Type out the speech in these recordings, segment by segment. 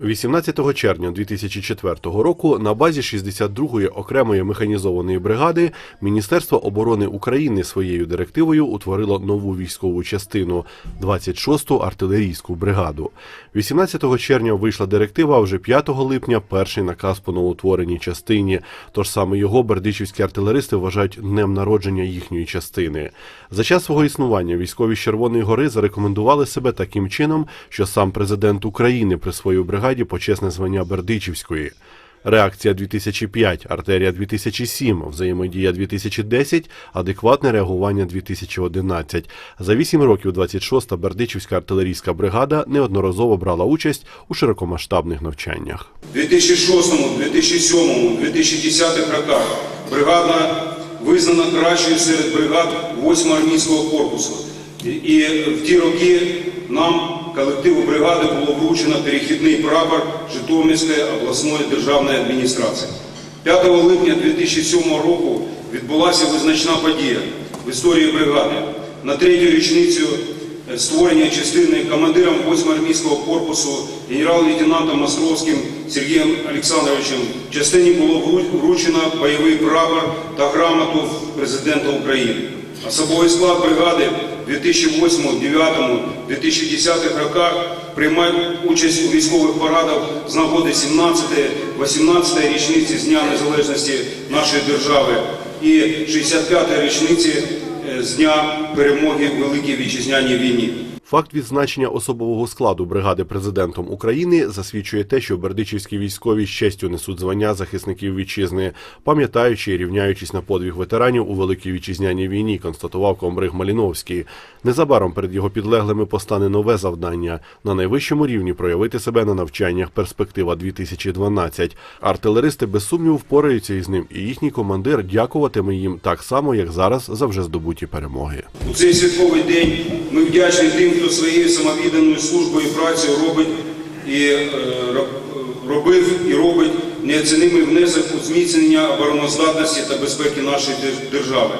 18 червня 2004 року на базі 62-ї окремої механізованої бригади Міністерство оборони України своєю директивою утворило нову військову частину 26-ту артилерійську бригаду. 18 червня вийшла директива, а вже 5 липня перший наказ по новоутвореній частині. Тож саме його бердичівські артилеристи вважають днем народження їхньої частини. За час свого існування військові з Червоної гори зарекомендували себе таким чином, що сам президент України присвоїв бригаді почесне звання Бердичівської. Реакція 2005, артерія 2007, взаємодія 2010, адекватне реагування 2011. За 8 років 26-та Бердичівська артилерійська бригада неодноразово брала участь у широкомасштабних навчаннях. У 2006, 2007, 2010 роках бригада визнана кращою серед бригад 8 армійського корпусу. І в ті роки нам, колективу бригади, було вручено перехідний прапор Житомирської обласної державної адміністрації. 5 липня 2007 року відбулася визначна подія в історії бригади. На третю річницю е, створення частини командиром 8 армійського корпусу генерал-лейтенантом Островським Сергієм Олександровичем частині було вручено бойовий прапор та грамоту президента України. Особовий склад бригади 2008, 2009, 2010 роках приймає участь у військових парадах з нагоди 17-18 річниці з Дня Незалежності нашої держави і 65-ї річниці е, з Дня перемоги в Великій Вітчизняній війні. Факт відзначення особового складу бригади президентом України засвідчує те, що бердичівські військові з честю несуть звання захисників вітчизни, пам'ятаючи і рівняючись на подвиг ветеранів у великій вітчизняній війні, констатував комбриг Маліновський. Незабаром перед його підлеглими постане нове завдання на найвищому рівні проявити себе на навчаннях перспектива 2012 Артилеристи без сумніву впораються із ним, і їхній командир дякуватиме їм так само, як зараз за вже здобуті перемоги. У цей святковий день ми вдячні тим, хто своєю самовідданою службою і працею робить і е, робив і робить неоцінимий внесок у зміцнення обороноздатності та безпеки нашої держави.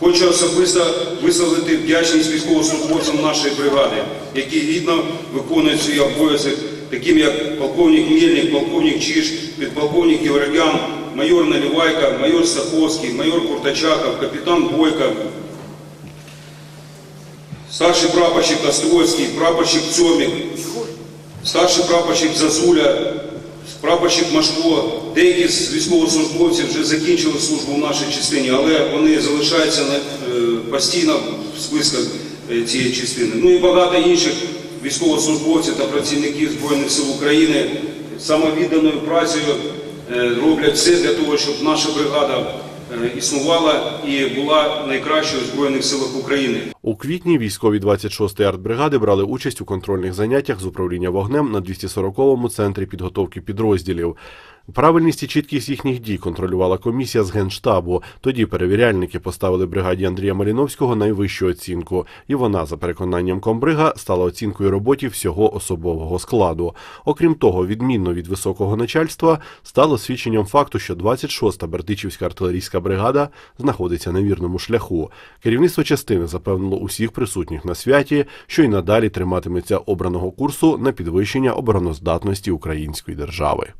Хочу особисто висловити вдячність військовослужбовцям нашої бригади, які гідно виконують свій обов'язок, таким як полковник Мельник, полковник Чиш, підполковник Єврогян, майор Наливайко, майор Стаховський, майор Куртачаков, капітан Бойко, старший прапорщик Островський, прапорщик Цьомік, старший прапорщик Зазуля, прапорщик Машко. Деякі з військовослужбовців вже закінчили службу в нашій частині, але вони залишаються е, постійно в списках е, цієї частини. Ну і багато інших військовослужбовців та працівників Збройних сил України самовідданою працею е, роблять все для того, щоб наша бригада існувала і була найкращою в Збройних силах України. У квітні військові 26-ї артбригади брали участь у контрольних заняттях з управління вогнем на 240-му центрі підготовки підрозділів. Правильність і чіткість їхніх дій контролювала комісія з генштабу. Тоді перевіряльники поставили бригаді Андрія Маліновського найвищу оцінку, і вона, за переконанням комбрига, стала оцінкою роботі всього особового складу. Окрім того, відмінно від високого начальства стало свідченням факту, що 26-та Бердичівська артилерійська бригада знаходиться на вірному шляху. Керівництво частини запевнило усіх присутніх на святі, що й надалі триматиметься обраного курсу на підвищення обороноздатності української держави.